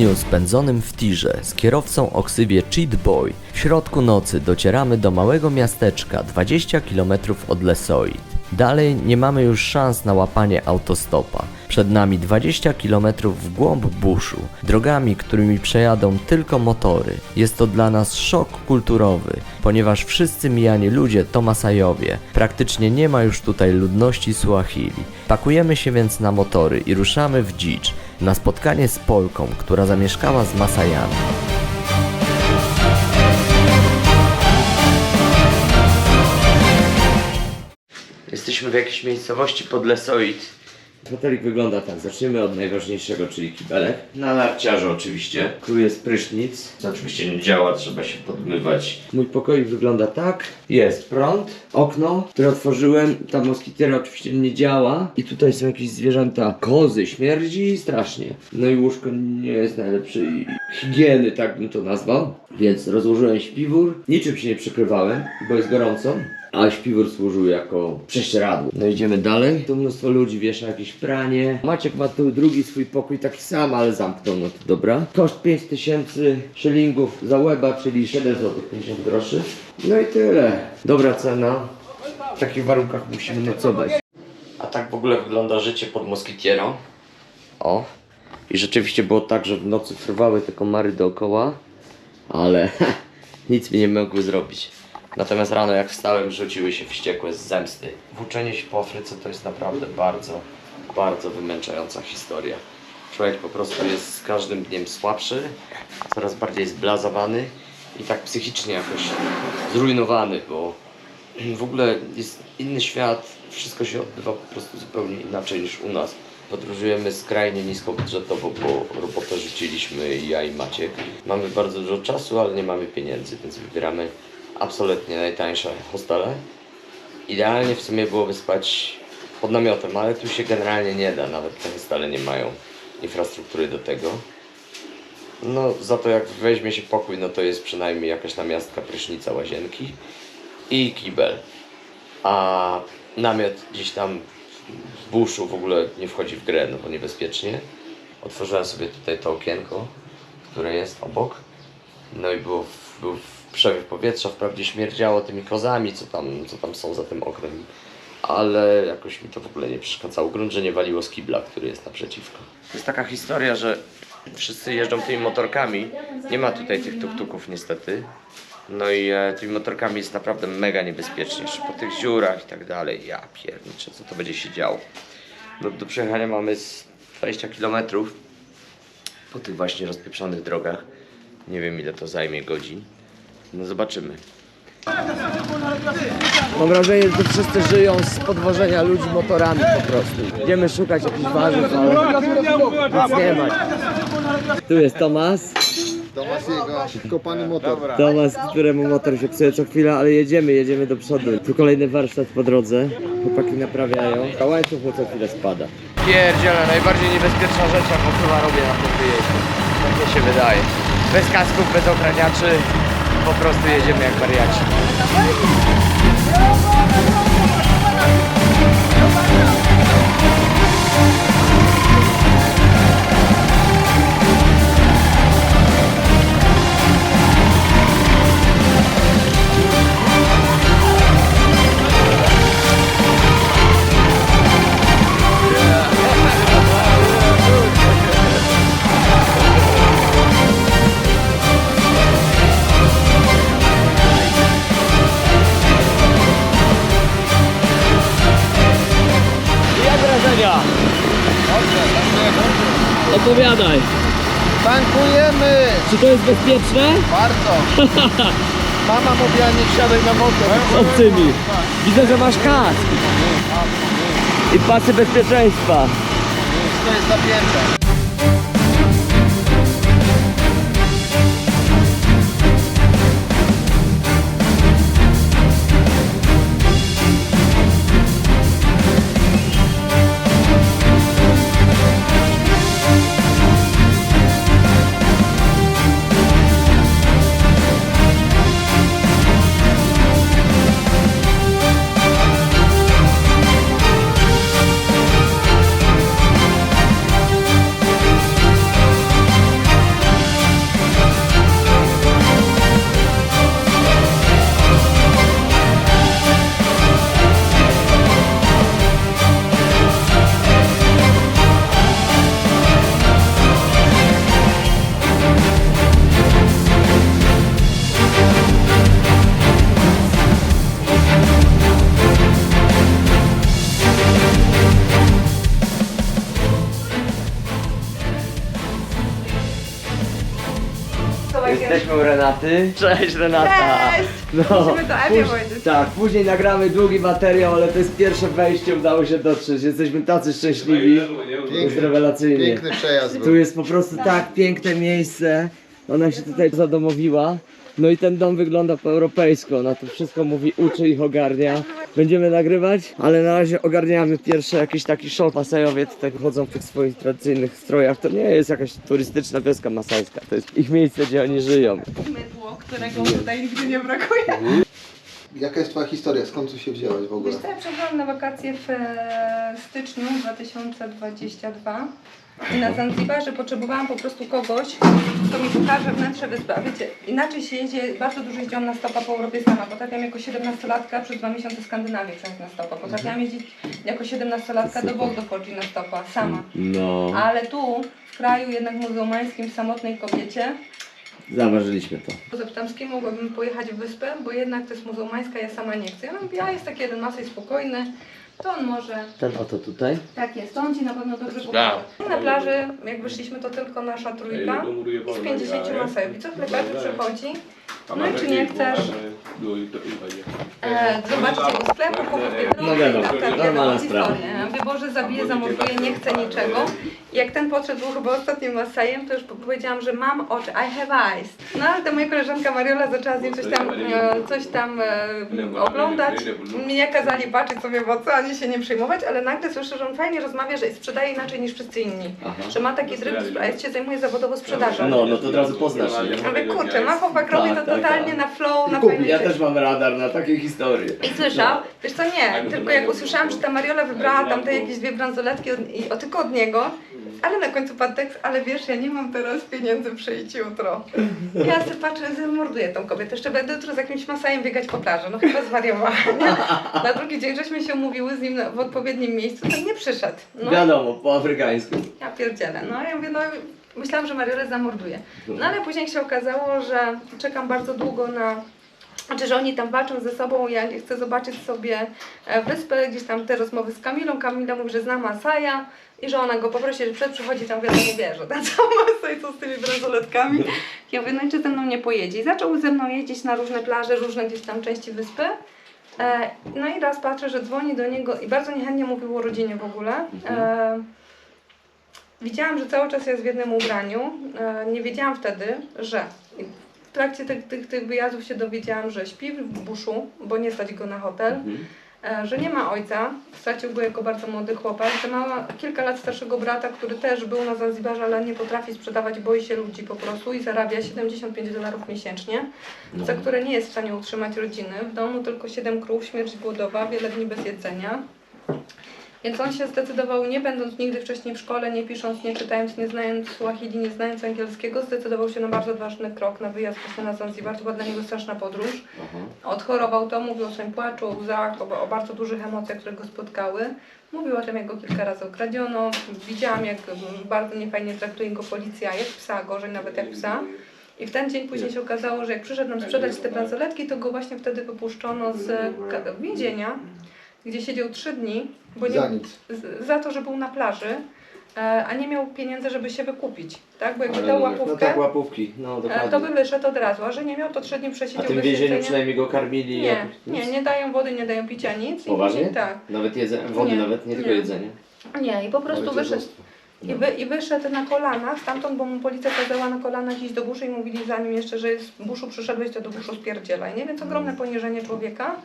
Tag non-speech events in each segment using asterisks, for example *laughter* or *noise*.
dniu spędzonym w tirze z kierowcą o ksywie Cheat Boy w środku nocy docieramy do małego miasteczka 20 km od Lesoid. Dalej nie mamy już szans na łapanie autostopa. Przed nami 20 km w głąb buszu, drogami, którymi przejadą tylko motory. Jest to dla nas szok kulturowy, ponieważ wszyscy mijani ludzie to Masajowie. Praktycznie nie ma już tutaj ludności Suahili. Pakujemy się więc na motory i ruszamy w dzicz, na spotkanie z Polką, która zamieszkała z Masajami. Jesteśmy w jakiejś miejscowości pod Hotelik wygląda tak. Zaczniemy od najważniejszego, czyli kibelek. Na narciarzu oczywiście. Tu jest prysznic. To oczywiście nie działa, trzeba się podmywać. Mój pokoik wygląda tak. Jest prąd, okno, które otworzyłem. Ta moskitiera oczywiście nie działa. I tutaj są jakieś zwierzęta. Kozy, śmierdzi strasznie. No i łóżko nie jest najlepszej higieny, tak bym to nazwał. Więc rozłożyłem śpiwór. Niczym się nie przykrywałem, bo jest gorąco. A śpiwór służył jako prześcieradło. No idziemy dalej. Tu mnóstwo ludzi wiesza jakieś pranie. Maciek ma tu drugi swój pokój taki sam, ale zamknął, no to dobra. Koszt 5000 szylingów za łeba, czyli 7 zł 50 groszy. No i tyle. Dobra cena. W takich warunkach musimy nocować. A tak w ogóle wygląda życie pod Moskitierą. O. I rzeczywiście było tak, że w nocy trwały te komary dookoła, ale *laughs* nic mi nie mogły zrobić. Natomiast rano jak wstałem, rzuciły się wściekłe z zemsty. Włóczenie się po Afryce to jest naprawdę bardzo, bardzo wymęczająca historia. Człowiek po prostu jest z każdym dniem słabszy, coraz bardziej zblazowany i tak psychicznie jakoś zrujnowany, bo w ogóle jest inny świat, wszystko się odbywa po prostu zupełnie inaczej niż u nas. Podróżujemy skrajnie niskobudżetowo, bo robotę rzuciliśmy ja i Maciek. Mamy bardzo dużo czasu, ale nie mamy pieniędzy, więc wybieramy absolutnie najtańsze hostele. Idealnie w sumie byłoby spać pod namiotem, ale tu się generalnie nie da, nawet te hostele nie mają infrastruktury do tego. No za to jak weźmie się pokój, no to jest przynajmniej jakaś namiastka prysznica, łazienki i kibel. A namiot gdzieś tam w buszu w ogóle nie wchodzi w grę, no bo niebezpiecznie. Otworzyłem sobie tutaj to okienko, które jest obok. No i było, był w przewiew powietrza, wprawdzie śmierdziało tymi kozami, co tam, co tam są za tym oknem. Ale jakoś mi to w ogóle nie przeszkadzało. Grunt, że nie waliło z kibla, który jest naprzeciwko. To jest taka historia, że wszyscy jeżdżą tymi motorkami. Nie ma tutaj tych tuktuków niestety. No i e, tymi motorkami jest naprawdę mega niebezpiecznie. Jeszcze po tych dziurach i tak dalej. Ja pierniczę, co to będzie się działo. No, do przejechania mamy z 20 km po tych właśnie rozpieprzonych drogach. Nie wiem ile to zajmie godzin. No zobaczymy. Mam wrażenie, że tu wszyscy żyją z podwożenia ludzi motorami po prostu. Idziemy szukać jakichś warzyw, ale nic nie ma. Tu jest Tomas. Tomasz jego kopany motor. Tomas, któremu motor się psuje co chwila, ale jedziemy, jedziemy do przodu. Tu kolejny warsztat po drodze. Chłopaki naprawiają. A łańcuch mu co chwilę spada. Pierdziele, najbardziej niebezpieczna rzecz, jaką chyba robię na tym wyjeździe. Tak mi się wydaje. Bez kasków, bez ochraniaczy. Po prostu jedziemy jak wariaci. To jest bezpieczne? Bardzo! *laughs* Mama mówiła nie wsiadaj na motor. Z obcymi. Widzę, że masz kask. I pasy bezpieczeństwa. To jest zapięte. Renaty. Cześć Renata. Cześć! No, Musimy to Ewie póź- powiedzieć. Tak, później nagramy długi materiał, ale to jest pierwsze wejście, udało się dotrzeć. Jesteśmy tacy szczęśliwi. Jest rewelacyjnie. Piękny przejazd Tu był. jest po prostu tak piękne miejsce. Ona się tutaj zadomowiła. No i ten dom wygląda po europejsku. Ona to wszystko mówi, uczy ich ogarnia. Będziemy nagrywać, ale na razie ogarniamy pierwszy jakiś taki szok. Masajowie tutaj chodzą w tych swoich tradycyjnych strojach. To nie jest jakaś turystyczna wioska masajska. To jest ich miejsce, gdzie oni żyją. Mydło, którego tutaj nigdy nie brakuje. Jaka jest twoja historia? Skąd tu się wzięłaś w ogóle? Wiesz co, ja przyjechałam na wakacje w e, styczniu 2022 i na Zanzibarze potrzebowałam po prostu kogoś, kto mi pokaże wnętrze wyspy. A wiecie, inaczej się jedzie, bardzo dużo jeździłam na stopa po Europie sama. Potrafiłam jako 17-latka przez dwa miesiące Skandynawię przejść na stopa. Potrafiłam jeździć jako 17-latka do Włoch do Foggi na stopa, sama. No, Ale tu, w kraju jednak muzułmańskim, samotnej kobiecie, zauważyliśmy to. Zapytam, z kim mogłabym pojechać w wyspę, bo jednak to jest muzułmańska, ja sama nie chcę. Ja mówię, a jest taki jeden Masej spokojny, to on może. Ten oto tutaj. Tak jest, to on ci na pewno dobrze pomoże. Na plaży, jak wyszliśmy, to tylko nasza trójka i z 50 Masejów. I co chwilę każdy przychodzi, no i czy nie chcesz e, zobaczyć jego sklepu, biedronki, No wiadomo, tak, tak, normalna sprawa. Boże, zabiję, zamorduję, nie chcę niczego. I jak ten podszedł, był chyba ostatnim Masajem, to już powiedziałam, że mam oczy, I have eyes. No ale ta moja koleżanka Mariola zaczęła z nim coś tam, e, coś tam e, oglądać. Mnie nie kazali patrzeć sobie w oczy, ani się nie przejmować, ale nagle słyszę, że on fajnie rozmawia, że sprzedaje inaczej niż wszyscy inni. Aha. Że ma taki tryb, a ja się zajmuje zawodowo sprzedażą. No, no to od razu poznasz? Ja mówię, kurczę, ma chłopak robi to Tak, tak, totalnie tak. na flow, na kupi. fajny Ja też mam radar na takie historie. I słyszał, wiesz co, nie, tylko jak usłyszałam, że ta Mariola wybrała tamte jakieś dwie bransoletki od, i, o, tylko od niego, ale na końcu padł tekst, ale wiesz, ja nie mam teraz pieniędzy, przyjdź jutro. Ja sobie patrzę, zamorduję tą kobietę, jeszcze będę jutro z jakimś masajem biegać po plaży, no chyba zwariowała. nie? *laughs* Na drugi dzień żeśmy się umówiły z nim w odpowiednim miejscu, to nie przyszedł. No, Wiadomo, po afrykańsku. ja pierdzielę. No ja mówię, no myślałam, że Mariolę zamorduje. No ale później się okazało, że czekam bardzo długo na... Znaczy, że oni tam walczą ze sobą, ja chcę zobaczyć sobie e, wyspę, gdzieś tam te rozmowy z Kamilą. Kamila mówi, że zna Masaja i że ona go poprosi, że przed przychodzi tam, wiadomo, nie wierzę. Ten sam Masaj, co z tymi bransoletkami. Ja mówię, no i czy ze mną nie pojedzie? I zaczął ze mną jeździć na różne plaże, różne gdzieś tam części wyspy. E, no i raz patrzę, że dzwoni do niego i bardzo niechętnie mówił o rodzinie w ogóle. E, Widziałam, że cały czas jest w jednym ubraniu. E, Nie wiedziałam wtedy, że w trakcie tych, tych, tych wyjazdów się dowiedziałam, że śpi w buszu, bo nie stać go na hotel, e, że nie ma ojca, stracił go jako bardzo młody chłopak, że ma kilka lat starszego brata, który też był na Zanzibarze, ale nie potrafi sprzedawać, boi się ludzi po prostu i zarabia 75 dolarów miesięcznie, za które nie jest w stanie utrzymać rodziny. W domu tylko 7 krów, śmierć głodowa, wiele dni bez jedzenia. Więc on się zdecydował, nie będąc nigdy wcześniej w szkole, nie pisząc, nie czytając, nie znając Swahili, nie znając angielskiego, zdecydował się na bardzo ważny krok, na wyjazd właśnie na Zanzibar. To była dla niego straszna podróż. Odchorował to, mówił o swoim płaczu, o łzach, o, o bardzo dużych emocjach, które go spotkały. Mówił o tym, jak go kilka razy okradziono. Widziałam, jak bardzo niefajnie traktuje go policja, jak psa, gorzej nawet jak psa. I w ten dzień później się okazało, że jak przyszedł nam sprzedać te bransoletki, to go właśnie wtedy wypuszczono z więzienia, gdzie siedział trzy dni, bo nie, Za nic. z- za to, że był na plaży, e, a nie miał pieniędzy, żeby się wykupić, tak? Bo jakby Ale dał no łapówkę, tak, łapówki, no e, dokładnie. to by wyszedł od razu, a że nie miał, to trzy dni A przesiedział tym bez więzieniu jedzenia. przynajmniej go karmili Nie, jakoś- nie, nic? nie dają wody, nie dają picia, nic. I Poważnie? później tak. Nawet jedzenie, wody Nie, nawet, nie tylko nie. jedzenie. Nie, i po prostu Ale wyszedł. I, wy, I wyszedł na kolanach stamtąd, bo mu policja kazała na kolanach iść do buszu i mówili za nim jeszcze, że z buszu przyszedłeś, to do buszu spierdzielaj, nie? Więc ogromne poniżenie człowieka.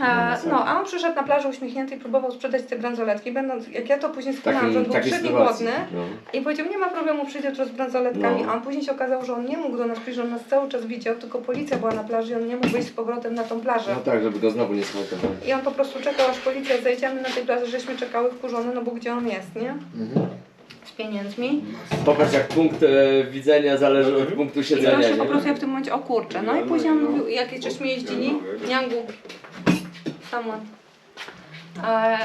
A, no, a on przyszedł na plażę uśmiechnięty i próbował sprzedać te bransoletki, będąc, jak ja to później wspomniałam, że on był trzy głodny no. i powiedział, nie ma problemu, przyjdę jutro z bransoletkami, No. a on później się okazało, że on nie mógł do nas przyjść, że on nas cały czas widział, tylko policja była na plaży i on nie mógł wyjść z powrotem na tą plażę. No tak, żeby go znowu nie smakowali. I on po prostu czekał, aż policja zejdziemy na tej plaży, żeśmy czekały wkurzone, no bo gdzie on jest, nie? Mhm. Z pieniędzmi. Popatrz jak punkt e, widzenia zależy od punktu I siedzenia, proszę, nie? po prostu ja w tym momencie, o kurczę. No i później on mówił, jak żeśmy jeździli, Niangu, someone. E,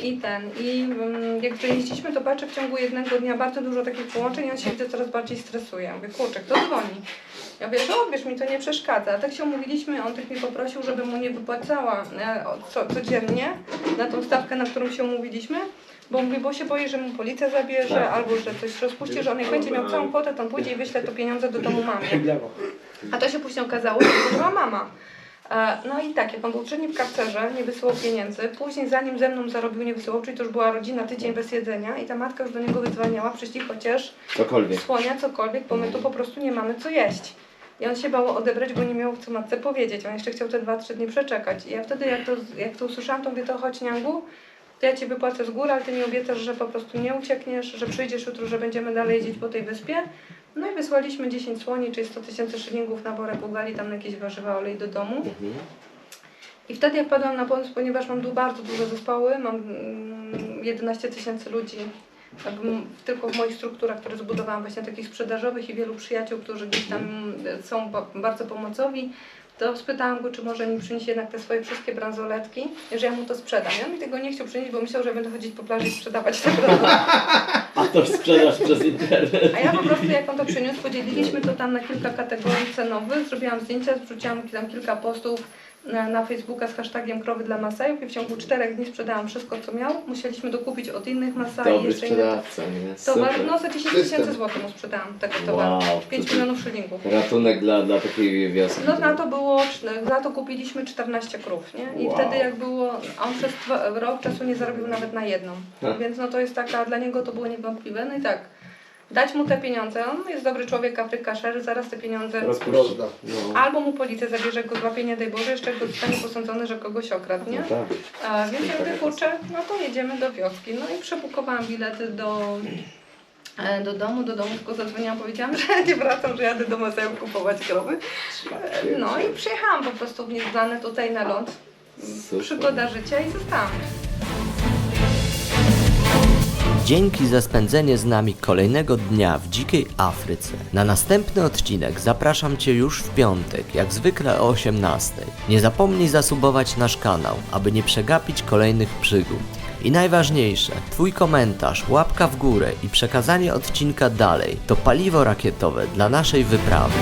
i, I ten, i mm, jak jeździliśmy, to patrzę w ciągu jednego dnia bardzo dużo takich połączeń i on się widzę coraz bardziej stresuje. Ja Mówię, kurczę, kto dzwoni? Ja mówię, że odbierz mi to nie przeszkadza. A tak się umówiliśmy, on tak mi poprosił, żebym mu nie wypłacała e, o- co, codziennie na tą stawkę, na którą się umówiliśmy. Bo mówi, bo się boi, że mu policja zabierze, Tak. albo że coś rozpuści, że on jak będzie miał całą kwotę, to on pójdzie i wyśle to pieniądze do domu mamie. A to się później okazało, że to była mama. E, No i tak, jak on był trzy dni w karcerze, nie wysyłał pieniędzy, później zanim ze mną zarobił, nie wysyłał, czyli to już była rodzina tydzień bez jedzenia i ta matka już do niego wydzwaniała, przyszli chociaż Cokolwiek. słonia, cokolwiek, bo my tu po prostu nie mamy co jeść. I on się bał odebrać, bo nie miał co matce powiedzieć. On jeszcze chciał te dwa, trzy dni przeczekać. I ja wtedy, jak to, jak to usłyszałam, to mówię, to chodź niangu, to ja ci wypłacę z góry, ale ty mi obiecasz, że po prostu nie uciekniesz, że przyjdziesz jutro, że będziemy dalej jeździć po tej wyspie. No i wysłaliśmy 10 słoni, czyli 100 tysięcy szylingów na worek ugali, tam na jakieś warzywa, olej do domu. Mhm. I wtedy jak padłam na pomysł, ponieważ mam du- bardzo duże zespoły, mam mm, 11 tysięcy ludzi tylko w moich strukturach, które zbudowałam właśnie takich sprzedażowych i wielu przyjaciół, którzy gdzieś tam e, są ba- bardzo pomocowi, to spytałam go, czy może mi przynieść jednak te swoje wszystkie bransoletki, że ja mu to sprzedam. On mi tego nie chciał przynieść, bo myślał, że będę chodzić po plaży i sprzedawać te. *laughs* A to sprzedaż przez internet. A ja po prostu jak on to przyniósł, podzieliliśmy to tam na kilka kategorii cenowych, zrobiłam zdjęcia, wrzuciłam tam kilka postów na, na Facebooka z hashtagiem krowy dla Masajów i w ciągu czterech dni sprzedałam wszystko co miał. Musieliśmy dokupić od innych Masai Dobry jeszcze sprzedawca, nie? towar. Super. No za 10 System. tysięcy złotych mu sprzedałam tego towaru. Wow. 5 milionów szylingów. Ratunek dla, dla takiej wioski. No na to było, za to kupiliśmy 14 krów, nie? I Wow. wtedy jak było, a on przez rok czasu nie zarobił nawet na jedną. Ha. Więc no to jest taka, dla niego to było niewątpliwe. No i tak, dać mu te pieniądze, on jest dobry człowiek, Afryka Sher, zaraz te pieniądze. No. Albo mu policja zabierze go złapie, nie daj Boże, jeszcze go zostanie posądzony, że kogoś okradł, nie? No tak. A, więc ja mówię, kurczę, no to jedziemy do wioski. No i przebukowałam bilety do, e, do domu, do domu tylko zadzwoniłam, powiedziałam, że *laughs* nie wracam, że jadę do muzeum kupować krowy. E, No i przyjechałam po prostu w nieznane tutaj na ląd. Super. Przygoda życia i zostałam. Dzięki za spędzenie z nami kolejnego dnia w dzikiej Afryce. Na następny odcinek zapraszam Cię już w piątek, jak zwykle o 18. Nie zapomnij zasubować nasz kanał, aby nie przegapić kolejnych przygód. I najważniejsze, Twój komentarz, łapka w górę i przekazanie odcinka dalej to paliwo rakietowe dla naszej wyprawy.